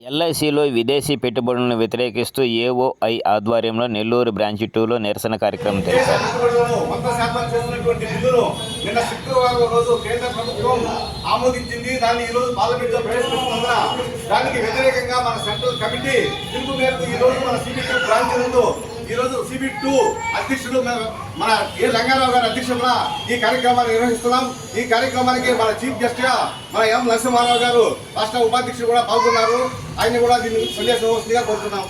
ఎల్ఐసిలో విదేశీ పెట్టుబడులను వ్యతిరేకిస్తూ ఏఓఐ ఆధ్వర్యంలో నెల్లూరు బ్రాంచ్ టూలో నిరసన కార్యక్రమం తెలిపారు. నిన్న శుక్రవారం రోజు కేంద్ర ప్రభుత్వం ఆమోదించింది దాన్ని ఈ రోజు దానికి వ్యతిరేకంగా మన సెంట్రల్ కమిటీ పిలుపు మేరకు ఈ రోజు మన సిబి బ్రాంచ్ నందు ఈ రోజు సిబి టూ అధ్యక్షుడు మన- మన ఏ రంగారావు గారి అధ్యక్షతన ఈ కార్యక్రమాన్ని నిర్వహిస్తున్నాం. ఈ కార్యక్రమానికి మన చీఫ్ గెస్ట్గా మన ఎం నరసింహారావు గారు రాష్ట్ర ఉపాధ్యక్షుడు కూడా పాల్గొన్నారు. ఆయన కూడా దీన్ని సందేశం వస్తుందిగా కోరుతున్నాం.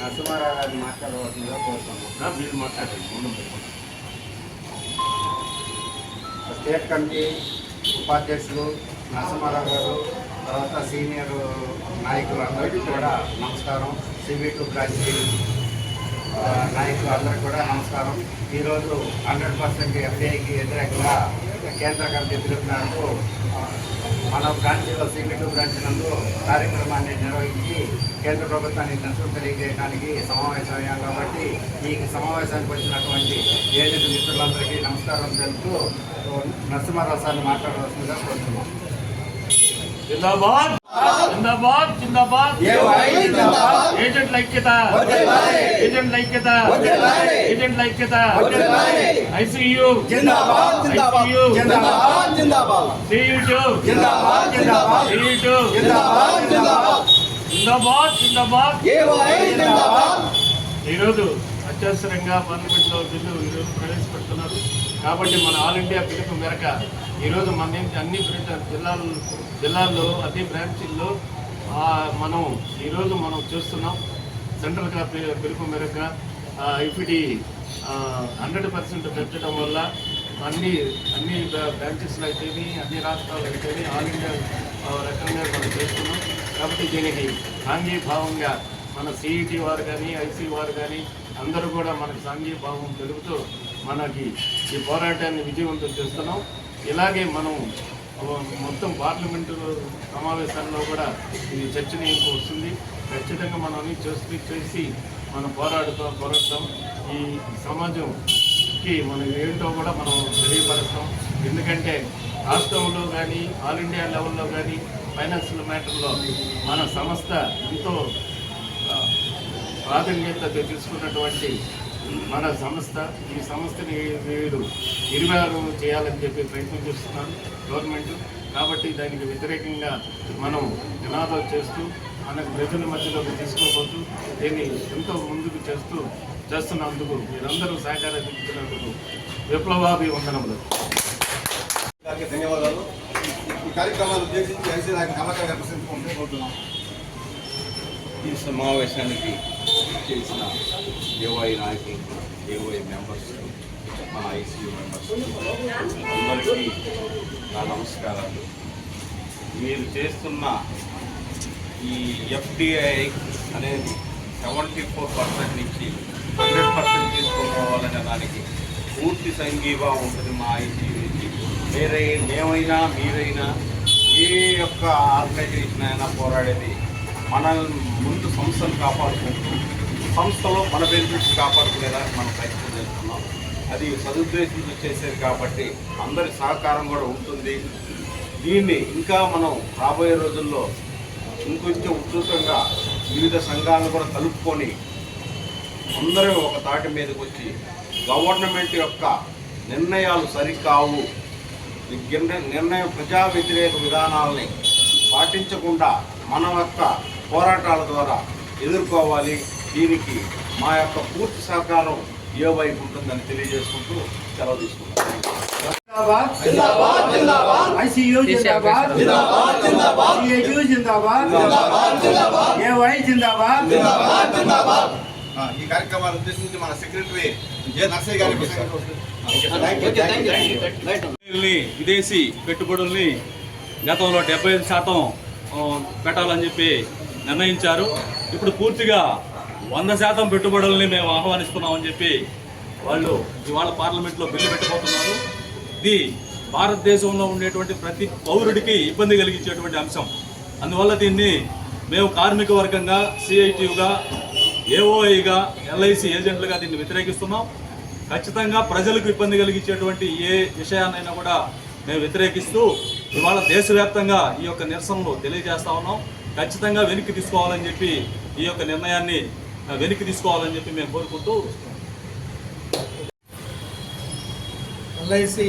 నరసింహారావు గారిని మాట్లాడవలసిందిగా కోరుతున్నాం. మీరు మాట్లాడండి ముందు స్టేట్ కమిటీ ఉపాధ్యక్షులు నరసింహారావు గారు తర్వాత సీనియర్ నాయకులందరికీ కూడా నమస్కారం. సిబి టూ బ్రాంచ్ నాయకులందరికీ నాయకులు అందరికీ కూడా నమస్కారం. ఈరోజు హండ్రెడ్ పర్సెంట్ ఎఫ్డీఐకి వ్యతిరేకంగా కేంద్ర కమిటీ పిలుపు మన బ్రాంచ్లో సిబి టూ బ్రాంచ్ నందు కార్యక్రమాన్ని నిర్వహించి కేంద్ర ప్రభుత్వానికి నిరసన తెలియజేయడానికి సమావేశమయ్యాం కాబట్టి ఈ సమావేశానికి వచ్చినటువంటి ఏజెంట్ మిత్రులందరికీ నమస్కారం తెలుపుతూ నరసింహారావు సార్ని మాట్లాడవలసిందిగా కోరుతున్నాం. జిందాబాద్. జిందాబాద్ జిందాబాద్. ఏజెంట్ ఐక్యత. ఏజెంట్ ఐక్యత. ఏజెంట్ ఐక్యత. ICU. ICU. C U C U జిందాబాద్. జిందాబాద్ ఈరోజు అత్యవసరంగా పార్లమెంట్లో బిల్లు ఈరోజు ప్రవేశపెడుతున్నారు. కాబట్టి మన ఆల్ ఇండియా పిలుపు మేరకు ఈరోజు మన ఏంటి అన్ని బ్రాంచ్ జిల్లాలు జిల్లాల్లో అన్ని బ్రాంచీల్లో మనం ఈరోజు మనం చూస్తున్నాం. సెంట్రల్గా పి- పిలుపు మేరకు ఇఫిడి హండ్రెడ్ పర్సెంట్ పెంచడం వల్ల అన్ని అన్ని బ్రాంచెస్లో అయితేనే అన్ని రాష్ట్రాలు అయితేనే ఆల్ ఇండియా రకంగా మనం చేస్తున్నాం. కాబట్టి దీనికి సాంఘీభావంగా మన సిఈటి వారు కానీ ఐసీ వారు కానీ అందరూ కూడా మనకు సాంఘీభావం తెలుపుతూ మనకి ఈ పోరాటాన్ని విజయవంతం చేస్తున్నాం. ఇలాగే మనం మొత్తం పార్లమెంటు సమావేశాల్లో కూడా ఇది చర్చనీయంగా వస్తుంది. ఖచ్చితంగా మనం అన్ని చేసి చేసి మనం పోరాడుతూ పోరాడతాం. ఈ సమాజంకి మనం ఏంటో కూడా మనం తెలియపరుస్తాం. ఎందుకంటే రాష్ట్రంలో కానీ ఆల్ ఇండియా లెవెల్లో కానీ ఫైనాన్షియల్ మ్యాటర్లో మన సంస్థ ఎంతో ప్రాధాన్యత తీసుకున్నటువంటి మన సంస్థ ఈ సంస్థని వీరు నిర్వహణ చేయాలని చెప్పి ప్రయత్నం చేస్తున్నారు గవర్నమెంట్. కాబట్టి దానికి వ్యతిరేకంగా మనం నినాదాలు చేస్తూ మన ప్రజల మధ్యలోకి తీసుకోబోతూ దీన్ని ఎంతో ముందుకు చేస్తూ చేస్తున్నందుకు మీరందరూ సహకారం ఇచ్చినందుకు విప్లవాభివందనములు. గారికి ధన్యవాదాలు. ఈ కార్యక్రమాన్ని ఉద్దేశించి ఐసీ గారు ప్రసంగించుకుంటూ కోరుతున్నాం ఈ సమావేశానికి చేసిన ఏవై నాయకులు ఏవై మెంబర్స్ మా ఐసీయూ మెంబర్స్ అందరికీ నా నమస్కారాలు. మీరు చేస్తున్న ఈ ఎఫ్డిఐ అనేది సెవెంటీ ఫోర్ పర్సెంట్ నుంచి హండ్రెడ్ పర్సెంట్ తీసుకోవాలనే దానికి పూర్తి సంఘీభావం ఉంటుంది మా ఐసీయూ నుంచి. వేరే మేమైనా మీరైనా ఏ యొక్క ఆర్గనైజేషన్ అయినా పోరాడేది మనల్ని ముందు సంస్థను కాపాడుకుంటూ సంస్థలో మన బెనిఫిట్స్ కాపాడుకునేదానికి మనం ప్రయత్నం చేస్తున్నాం. అది సదుద్దేశంతో చేసేది కాబట్టి అందరి సహకారం కూడా ఉంటుంది. దీన్ని ఇంకా మనం రాబోయే రోజుల్లో ఇంకొంచెం ఉధృతంగా వివిధ సంఘాలను కూడా కలుపుకొని అందరూ ఒక తాటి మీదకి వచ్చి గవర్నమెంట్ యొక్క నిర్ణయాలు సరికావు. నిర్ణయం ప్రజా వ్యతిరేక విధానాలని పాటించకుండా మన యొక్క పోరాటాల ద్వారా ఎదుర్కోవాలి. దీనికి మా యొక్క పూర్తి సహకారం ఏ వైపు ఉంటుందని తెలియజేసుకుంటూ సెలవు ఐసీయూ జిందాబాద్. సిఐయూ జిందాబాద్ జిందాబాద్. ఏవై జిందాబాద్. ఈ కార్యక్రమాన్ని ఉద్దేశించి మన సెక్రటరీ జె నర్సయ్య గారి విదేశీ పెట్టుబడుల్ని గతంలో డెబ్బై ఐదు శాతం పెట్టాలని చెప్పి నిర్ణయించారు. ఇప్పుడు పూర్తిగా వంద శాతం పెట్టుబడుల్ని మేము ఆహ్వానిస్తున్నామని చెప్పి వాళ్ళు ఇవాళ పార్లమెంట్లో బిల్లు పెట్టబోతున్నారు. ఇది భారతదేశంలో ఉండేటువంటి ప్రతి పౌరుడికి ఇబ్బంది కలిగించేటువంటి అంశం. అందువల్ల దీన్ని మేము కార్మిక వర్గంగా సిఐటియుగా ఏఓఐగా ఎల్ఐసి ఏజెంట్లుగా దీన్ని వ్యతిరేకిస్తున్నాం. ఖచ్చితంగా ప్రజలకు ఇబ్బంది కలిగించేటువంటి ఏ విషయాన్నైనా కూడా మేము వ్యతిరేకిస్తూ ఇవాళ దేశవ్యాప్తంగా ఈ యొక్క నిరసనలు తెలియజేస్తా ఉన్నాం. ఖచ్చితంగా వెనక్కి తీసుకోవాలని చెప్పి ఈ యొక్క నిర్ణయాన్ని వెనక్కి తీసుకోవాలని చెప్పి మేము కోరుకుంటూ ఎల్ఐసి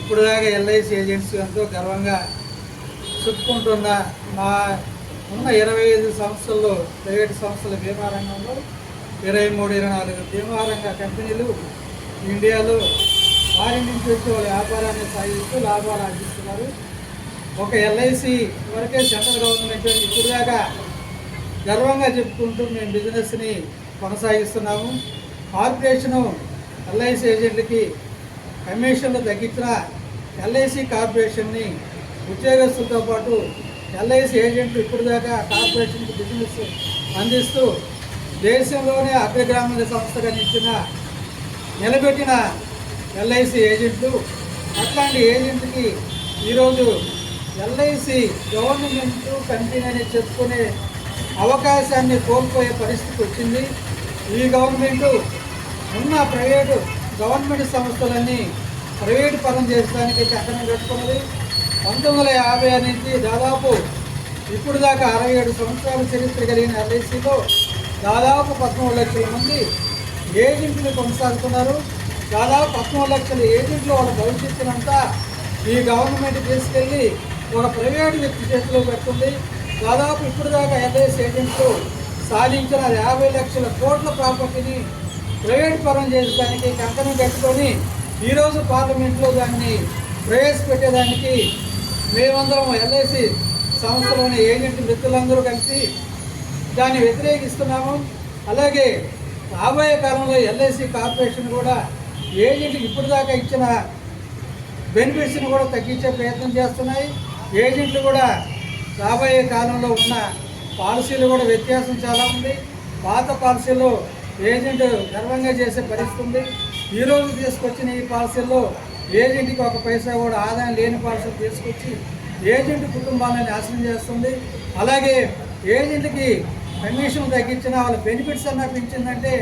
ఇప్పుడు దాకా ఎల్ఐసి ఏజెన్సీ ఎంతో గర్వంగా చెప్పుకుంటున్న మా ఉన్న ఇరవై ఐదు సంస్థల్లో ప్రైవేట్ సంస్థల బీమా రంగంలో ఇరవై మూడు ఇరవై నాలుగు బీమా రంగ కంపెనీలు ఇండియాలో వారి నుంచి వచ్చి వాళ్ళ వ్యాపారాన్ని సాగిస్తూ లాభాలు ఆర్జిస్తున్నారు. ఒక ఎల్ఐసి వరకే సెంట్రల్ గవర్నమెంట్ ఇప్పుడు దాకా గర్వంగా చెప్పుకుంటూ మేము బిజినెస్ని కొనసాగిస్తున్నాము. కార్పొరేషను ఎల్ఐసి ఏజెంట్లకి కమిషన్లు తగ్గించిన ఎల్ఐసి కార్పొరేషన్ని ఉద్యోగస్తులతో పాటు ఎల్ఐసి ఏజెంట్లు ఇప్పటిదాకా కార్పొరేషన్కి బిజినెస్ అందిస్తూ దేశంలోనే అగ్రగ్రామీణ సంస్థగా నిలిచిన నిలబెట్టిన ఎల్ఐసి ఏజెంట్లు అట్లాంటి ఏజెంట్కి ఈరోజు ఎల్ఐసి గవర్నమెంట్ కంపెనీ అని చెప్పుకునే అవకాశాన్ని కోల్పోయే పరిస్థితి వచ్చింది. ఈ గవర్నమెంట్ ఉన్న ప్రైవేటు గవర్నమెంట్ సంస్థలన్నీ ప్రైవేటు పరం చేయడానికి చట్టం పెట్టుకున్నది పంతొమ్మిది వందల యాభై నుంచి దాదాపు ఇప్పుడు దాకా అరవై ఏడు సంవత్సరాల చరిత్ర కలిగిన ఎల్ఐసిలో దాదాపు పదమూడు లక్షల మంది ఏజెంట్లు కొనసాగుతున్నారు. దాదాపు పదమూడు లక్షల ఏజెంట్లు వాళ్ళ భవిష్యత్తునంతా ఈ గవర్నమెంట్ తీసుకెళ్ళి ఒక ప్రైవేటు వ్యక్తి చేతిలో పెడుతుంది. దాదాపు ఇప్పుడు దాకా ఎల్ఐసి ఏజెంట్లు సాధించిన యాభై లక్షల కోట్ల ప్రాపర్టీని ప్రైవేట్ పరం చేయడానికి కంకణం కట్టుకొని ఈరోజు పార్లమెంట్లో దాన్ని ప్రవేశపెట్టేదానికి మేమందరం ఎల్ఐసి సంస్థలోని ఏజెంట్ మిత్రులందరూ కలిసి దాన్ని వ్యతిరేకిస్తున్నాము. అలాగే రాబోయే కాలంలో ఎల్ఐసి కార్పొరేషన్ కూడా ఏజెంట్కి ఇప్పుడు దాకా ఇచ్చిన బెనిఫిట్స్ని కూడా తగ్గించే ప్రయత్నం చేస్తున్నాయి. ఏజెంట్లు కూడా రాబోయే కాలంలో ఉన్న పాలసీలు కూడా వ్యత్యాసం చాలా ఉంది. పాత పాలసీలో ఏజెంట్ గర్వంగా చేసే పరిస్థితి ఉంది. ఈరోజు తీసుకొచ్చిన ఈ పాలసీల్లో ఏజెంట్కి ఒక పైసా కూడా ఆదాయం లేని పాలసీలు తీసుకొచ్చి ఏజెంట్ కుటుంబాలను నాశనం చేస్తుంది. అలాగే ఏజెంట్కి కమిషన్ తగ్గించిన వాళ్ళ బెనిఫిట్స్ అన్నా పెంచిందంటే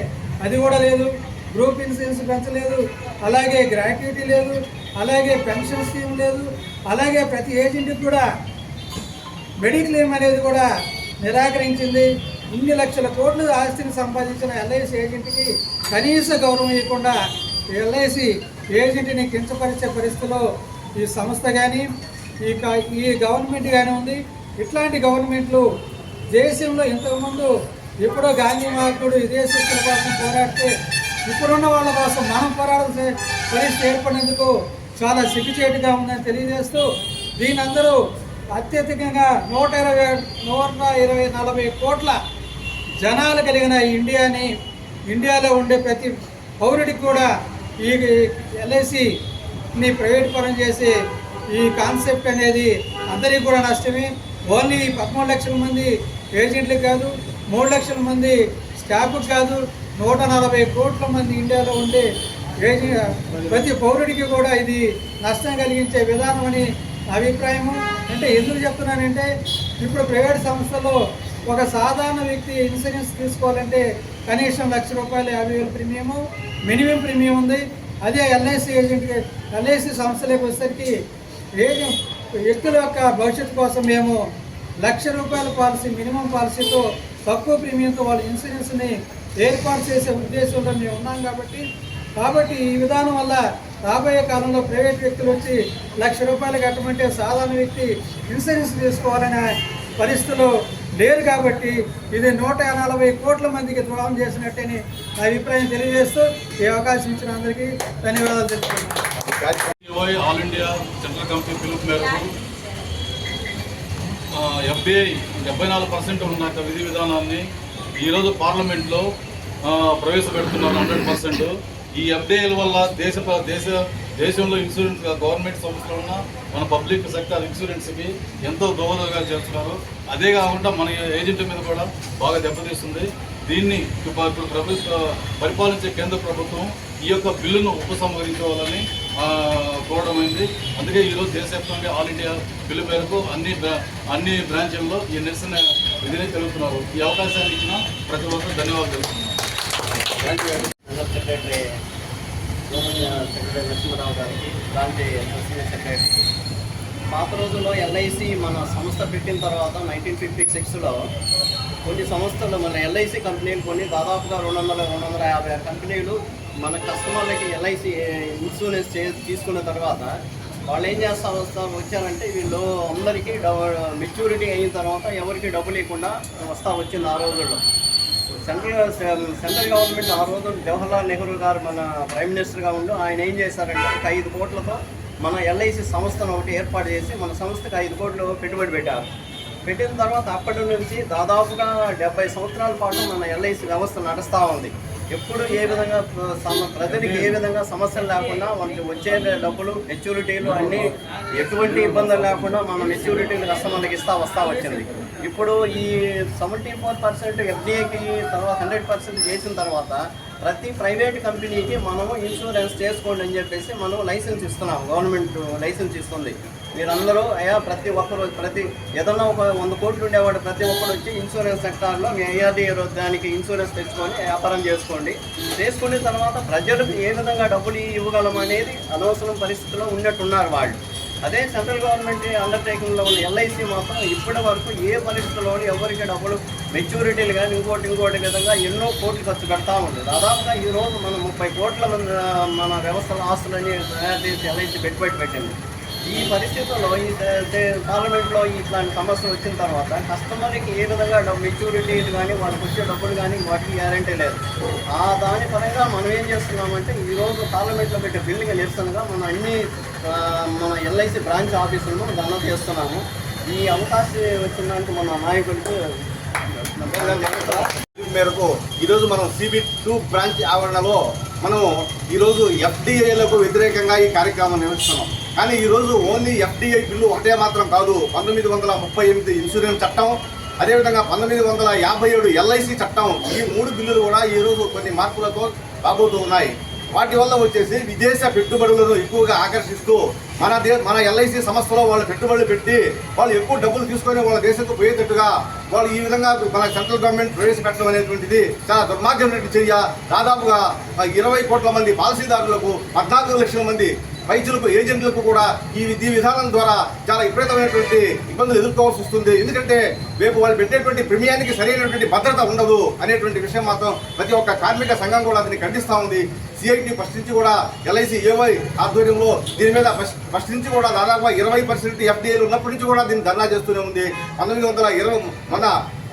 అది కూడా లేదు. గ్రూప్ ఇన్సూరెన్స్ పెంచలేదు. అలాగే గ్రాట్యుటీ లేదు. అలాగే పెన్షన్ స్కీమ్ లేదు. అలాగే ప్రతి ఏజెంట్కి కూడా మెడిక్లెయిమ్ అనేది కూడా నిరాకరించింది. ఇన్ని లక్షల కోట్లు ఆస్తిని సంపాదించిన ఎల్ఐసి ఏజెంట్కి కనీస గౌరవం ఇవ్వకుండా ఎల్ఐసి ఏజెంట్ని కించపరిచే పరిస్థితిలో ఈ సంస్థ కానీ ఈ ఈ గవర్నమెంట్ కానీ ఉంది. ఇట్లాంటి గవర్నమెంట్లు దేశంలో ఇంతకుముందు ఎప్పుడో గాంధీ మహాత్ముడు ఇదే శిక్షణ కోసం పోరాడితే ఇప్పుడున్న వాళ్ళ కోసం మనం పోరాడాల్సిన పరిస్థితి ఏర్పడినందుకు చాలా సిగ్గుచేటుగా ఉందని తెలియజేస్తూ దీని అందరూ అత్యధికంగా నూట ఇరవై నూట ఇరవై నలభై కోట్ల జనాలు కలిగిన ఈ ఇండియాని ఇండియాలో ఉండే ప్రతి పౌరుడికి కూడా ఈ ఎల్ఐసిని ప్రైవేట్ పరం చేసే ఈ కాన్సెప్ట్ అనేది అందరికీ కూడా నష్టమే. ఓన్లీ పదమూడు లక్షల మంది ఏజెంట్లకు కాదు మూడు లక్షల మంది స్టాఫ్కి కాదు నూట నలభై కోట్ల మంది ఇండియాలో ఉండే ప్రతి పౌరుడికి కూడా ఇది నష్టం కలిగించే విధానం అని అభిప్రాయము. అంటే ఎందుకు చెప్తున్నానంటే ఇప్పుడు ప్రైవేట్ సంస్థలో ఒక సాధారణ వ్యక్తి ఇన్సూరెన్స్ తీసుకోవాలంటే కనీసం లక్ష రూపాయలు యాభై వేల ప్రీమియము మినిమం ప్రీమియం ఉంది. అదే ఎల్ఐసి ఏజెంట్ ఎల్ఐసి సంస్థలకు వచ్చేసరికి ఏజెంట్ వ్యక్తుల యొక్క భవిష్యత్తు కోసం మేము లక్ష రూపాయల పాలసీ మినిమం పాలసీతో తక్కువ ప్రీమియంతో వాళ్ళ ఇన్సూరెన్స్ని ఏర్పాటు చేసే ఉద్దేశంలో మేము ఉన్నాం కాబట్టి కాబట్టి ఈ విధానం వల్ల రాబోయే కాలంలో ప్రైవేట్ వ్యక్తులు వచ్చి లక్ష రూపాయలు కట్టమంటే సాధారణ వ్యక్తి ఇన్సూరెన్స్ తీసుకోవాలనే పరిస్థితులు లేరు కాబట్టి ఇది నూట నలభై కోట్ల మందికి ద్రోహం చేసినట్టని నా అభిప్రాయం తెలియజేస్తూ ఈ అవకాశం ఇచ్చిన అందరికీ ధన్యవాదాలు తెలుపుతున్నాను. ఆల్ ఇండియా సెంట్రల్ కమిటీ పిలుపు మేరకు డెబ్బై నాలుగు పర్సెంట్ ఉన్న విధి విధానాన్ని ఈరోజు పార్లమెంట్లో ప్రవేశపెడుతున్నారు హండ్రెడ్ పర్సెంట్. ఈ ఎఫ్డిఐల వల్ల దేశ దేశ దేశంలో ఇన్సూరెన్స్ గవర్నమెంట్ సంస్థలు ఉన్న మన పబ్లిక్ సెక్టర్ ఇన్సూరెన్స్కి ఎంతో దోహదగా చేస్తున్నారు. అదే కాకుండా మన ఏజెంట్ మీద కూడా బాగా దెబ్బతీస్తుంది. దీన్ని ఇప్పుడు ప్రభుత్వ పరిపాలించే కేంద్ర ప్రభుత్వం ఈ యొక్క బిల్లును ఉపసంహరించుకోవాలని కోరడమైంది అందుకే ఈరోజు దేశవ్యాప్తంగా ఆల్ ఇండియా బిల్లు మేరకు అన్ని బ్రా- అన్ని బ్రాంచ్ల్లో ఈ నిరసన విధిని తెలుపుతున్నారు. ఈ అవకాశాన్ని ఇచ్చిన ప్రతి ఒక్కరు ధన్యవాదాలు. తెలుపుతున్నాను సెక్రటరీ జోనల్ సెక్రటరీ నరసింహరావు గారికి ప్రాంతీయ అసిస్టెంట్ సెక్రటరీ. పాత రోజుల్లో ఎల్ఐసి మన సంస్థ పెట్టిన తర్వాత నైన్టీన్ ఫిఫ్టీ సిక్స్లో కొన్ని సంస్థలు మన ఎల్ఐసి కంపెనీలు కొన్ని దాదాపుగా రెండు వందల రెండు వందల యాభై ఆరు కంపెనీలు మన కస్టమర్లకి ఎల్ఐసి ఇన్సూరెన్స్ చే తీసుకున్న తర్వాత వాళ్ళు ఏం చేస్తా వస్తా వచ్చారంటే వీళ్ళు అందరికీ మెచ్యూరిటీ అయిన తర్వాత ఎవరికి డబ్బు లేకుండా వస్తా వచ్చింది ఆ రోజుల్లో. సెంట్రల్ సెంట్రల్ గవర్నమెంట్ ఆ రోజు జవహర్లాల్ నెహ్రూ గారు మన ప్రైమ్ మినిస్టర్గా ఉండు ఆయన ఏం చేశారంటే ఒక ఐదు కోట్లతో మన ఎల్ఐసి సంస్థను ఒకటి ఏర్పాటు చేసి మన సంస్థకి ఐదు కోట్లు పెట్టుబడి పెట్టారు. పెట్టిన తర్వాత అప్పటి నుంచి దాదాపుగా డెబ్బై సంవత్సరాల పాటు మన ఎల్ఐసి వ్యవస్థ నడుస్తూ ఉంది. ఎప్పుడు ఏ విధంగా ప్ర- ప్రజలకు ఏ విధంగా సమస్యలు లేకుండా వాళ్ళకి వచ్చే డబ్బులు మెచ్యూరిటీలు అన్నీ ఎటువంటి ఇబ్బందులు లేకుండా మన మెచ్యూరిటీలు కస్టమర్లకు ఇస్తా వస్తా వచ్చింది. ఇప్పుడు ఈ సెవెంటీ ఫోర్ పర్సెంట్ ఎఫ్డీఏకి తర్వాత హండ్రెడ్ పర్సెంట్ చేసిన తర్వాత ప్రతి ప్రైవేట్ కంపెనీకి మనము ఇన్సూరెన్స్ చేసుకోండి అని చెప్పేసి మనం లైసెన్స్ ఇస్తున్నాం గవర్నమెంట్ లైసెన్స్ ఇస్తుంది. మీరందరూ అయ్యా ప్రతి ఒక్కరు ప్రతి ఏదన్నా ఒక వంద కోట్లు ఉండేవాడు ప్రతి ఒక్కరు వచ్చి ఇన్సూరెన్స్ సెక్టార్లో మీ ఐఆర్డీ దానికి ఇన్సూరెన్స్ తెచ్చుకొని వ్యాపారం చేసుకోండి. చేసుకున్న తర్వాత ప్రజలకు ఏ విధంగా డబ్బులు ఇవ్వగలం అనేది అనవసరం పరిస్థితిలో ఉన్నట్టున్నారు వాళ్ళు. అదే సెంట్రల్ గవర్నమెంట్ అండర్టేకింగ్లో ఉన్న ఎల్ఐసి మాత్రం ఇప్పటి వరకు ఏ పరిస్థితుల్లో ఎవరికి డబ్బులు మెచ్యూరిటీలు కానీ ఇంకోటి ఇంకోటి విధంగా ఎన్నో కోట్లు ఖర్చు పెడతా ఉంది. దాదాపుగా ఈ రోజు మనం ముప్పై కోట్ల మంది, మన వ్యవస్థల ఆస్తులని తయారు చేసి ఎల్ఐసి పెట్టుబడి పెట్టింది. ఈ పరిస్థితుల్లో పార్లమెంట్లో ఇట్లాంటి సమస్యలు వచ్చిన తర్వాత కస్టమర్కి ఏ విధంగా డబ్బు కానీ వాళ్ళకి వచ్చే డబ్బులు కానీ వాటికి గ్యారంటీ లేదు. ఆ దాని పరంగా మనం ఏం చేస్తున్నామంటే ఈరోజు పార్లమెంట్లో పెట్టే బిల్లుగా నిరసనగా మనం అన్ని మన ఎల్ఐసి బ్రాంచ్ ఆఫీసులను దండం చేస్తున్నాము. ఈ అవకాశం వచ్చినందుకు మన నాయకులకు మేరకు ఈరోజు మనం సిబి టూ బ్రాంచ్ ఆవరణలో మనం ఈరోజు ఎఫ్డిఏలకు వ్యతిరేకంగా ఈ కార్యక్రమం నిర్వహిస్తున్నాం. కానీ ఈరోజు ఓన్లీ ఎఫ్డిఐ బిల్లు ఒకటే మాత్రం కాదు పంతొమ్మిది వందల ముప్పై ఎనిమిది ఇన్సూరెన్స్ చట్టం అదేవిధంగా పంతొమ్మిది వందల యాభై ఏడు ఎల్ఐసి చట్టం ఈ మూడు బిల్లులు కూడా ఈరోజు కొన్ని మార్పులతో రాబోతూ ఉన్నాయి. వాటి వల్ల వచ్చేసి విదేశ పెట్టుబడులను ఎక్కువగా ఆకర్షిస్తూ మన దే మన ఎల్ఐసి సంస్థలో వాళ్ళు పెట్టుబడులు పెట్టి వాళ్ళు ఎక్కువ డబ్బులు తీసుకొని వాళ్ళ దేశంతో పోయేటట్టుగా వాళ్ళు ఈ విధంగా మన సెంట్రల్ గవర్నమెంట్ ప్రవేశపెట్టడం అనేటువంటిది చాలా దుర్మార్గమైనటువంటి చర్య దాదాపుగా ఇరవై కోట్ల మంది పాలసీదారులకు పద్నాలుగు లక్షల మంది వైద్యులకు ఏజెంట్లకు కూడా ఈ ఈ విధానం ద్వారా చాలా విపరీతమైనటువంటి ఇబ్బందులు ఎదుర్కోవాల్సి వస్తుంది. ఎందుకంటే రేపు వాళ్ళు పెట్టేటువంటి ప్రిమియానికి సరైనటువంటి భద్రత ఉండదు అనేటువంటి విషయం మాత్రం ప్రతి ఒక్క కార్మిక సంఘం కూడా అతన్ని ఖండిస్తూ ఉంది. సిఐటి ఫస్ట్ నుంచి కూడా ఎల్ఐసి ఏవై ఆధ్వర్యంలో దీని మీద ఫస్ట్ నుంచి కూడా దాదాపుగా ఇరవై పర్సెంట్ ఎఫ్డీఏలు ఉన్నప్పటి నుంచి కూడా దీన్ని ధర్నా చేస్తూనే ఉంది. పంతొమ్మిది వందల ఇరవై మన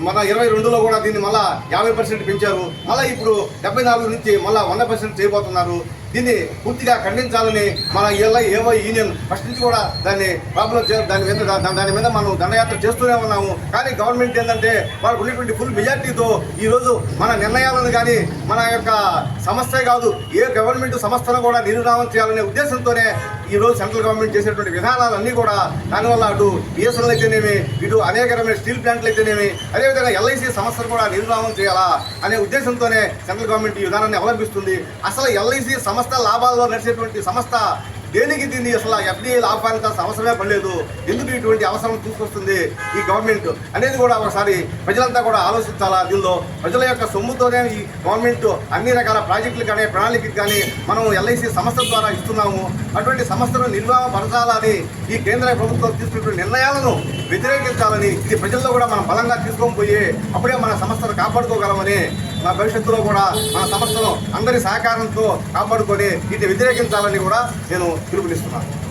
మన ఇరవై రెండులో కూడా దీన్ని మళ్ళా యాభై పర్సెంట్ పెంచారు. మళ్ళీ ఇప్పుడు డెబ్బై నాలుగు నుంచి మళ్ళీ వంద పర్సెంట్ చేయబోతున్నారు. దీన్ని పూర్తిగా ఖండించాలని మన ఎల్ఐ ఏవో యూనియన్ ఫస్ట్ నుంచి కూడా దాన్ని ప్రాబ్లం దాని మీద దాని మీద మనం దండయాత్ర చేస్తూనే ఉన్నాము. కానీ గవర్నమెంట్ ఏంటంటే వాళ్ళకు ఉన్నటువంటి ఫుల్ మెజార్టీతో ఈరోజు మన నిర్ణయాలను కానీ మన యొక్క సమస్య కాదు ఏ గవర్నమెంట్ సంస్థను కూడా నిర్నామం చేయాలనే ఉద్దేశంతోనే ఈ రోజు సెంట్రల్ గవర్నమెంట్ చేసేటువంటి విధానాలన్నీ కూడా దానివల్ల అటు బిఎస్ఎన్ఎల్ అయితేనేమి ఇటు అనేక రకమైన స్టీల్ ప్లాంట్లు అయితేనేమి అదేవిధంగా ఎల్ఐసి సంస్థను కూడా నిర్నామం చేయాలా అనే ఉద్దేశంతోనే సెంట్రల్ గవర్నమెంట్ ఈ విధానాన్ని అవలంబిస్తుంది. అసలు ఎల్ఐసి సంస్థ లాభాల్లో నడిచేటువంటి సంస్థ దేనికి దీన్ని అసలు ఎఫ్డీఐ లాభానికి అవసరమే పడలేదు? ఎందుకు ఇటువంటి అవసరం తీసుకొస్తుంది ఈ గవర్నమెంట్ అనేది కూడా ఒకసారి ప్రజలంతా కూడా ఆలోచించాలా దీనిలో? ప్రజల యొక్క సొమ్ముతోనే ఈ గవర్నమెంట్ అన్ని రకాల ప్రాజెక్టులు కానీ ప్రణాళికలు కానీ మనం ఎల్ఐసి సంస్థ ద్వారా ఇస్తున్నాము. అటువంటి సంస్థను నిర్వహణపరచాలని ఈ కేంద్ర ప్రభుత్వం తీసుకున్న నిర్ణయాలను వ్యతిరేకించాలని ఇది ప్రజల్లో కూడా మనం బలంగా తీసుకొని పోయి అప్పుడే మన సంస్థను కాపాడుకోగలమని మా భవిష్యత్తులో కూడా మన సంస్థను అందరి సహకారంతో కాపాడుకొని వీటిని వ్యతిరేకించాలని కూడా నేను పిలుపునిస్తున్నారు